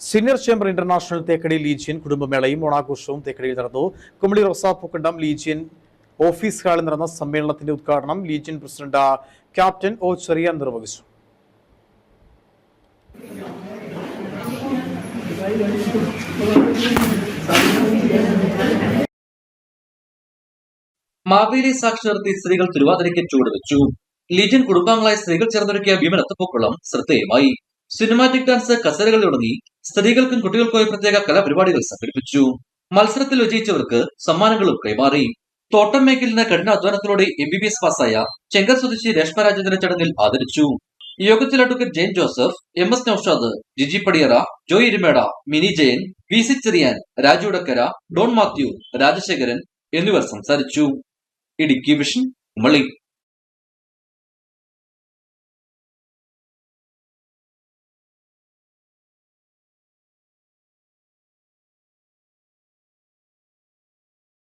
Senior chamber international Thekkady legion കുടുംബമേളയും ഓണാഘോഷവും തേക്കടിയിൽ നടന്നു. കുമളി റൊസാപ്പുക്കണ്ടം ലീജിയൻ ഓഫീസ് ഹാളിൽ നടന്ന സമ്മേളനത്തിന്റെ ഉദ്ഘാടനം legion president captain O Cheriyan നിർവഹിച്ചു. മാവേലി സാക്ഷി നിർത്തി സ്ത്രീകൾ തിരുവാതിരയ്ക്ക് ചുവടുവെച്ചു ലീജിയൻ കുടുംബാംഗങ്ങളായ സ്ത്രീകൾ ചേർന്നൊരുക്കിയ ഭീമൻ അത്തപ്പൂക്കളം ശ്രദ്ധേയമായി. സിനിമാറ്റിക് ഡാൻസ് കസേരകൾ തുടങ്ങി സ്ത്രീകൾക്കും കുട്ടികൾക്കുമായി പ്രത്യേക കലാപരിപാടികൾ സംഘടിപ്പിച്ചു. മത്സരത്തിൽ വിജയിച്ചവർക്ക് സമ്മാനങ്ങളും കൈമാറി. തോട്ടം മേഖലിന് കഠിനാധ്വാനത്തിലൂടെ എം ബി ബി എസ് പാസ്സായ ചെങ്കർ സ്വദേശി രേഷ്മ രാജേന്ദ്രൻ ചടങ്ങിൽ ആദരിച്ചു. യോഗത്തിൽ advocate Jain Joseph M S Naushad Jiji Padiyara Joy Irumeda Mini Jayan V C Cheriyan Raju Udakkara Don Mathew Rajasekharan എന്നിവർ സംസാരിച്ചു. ഇടുക്കി വിഷൻ കുമളി.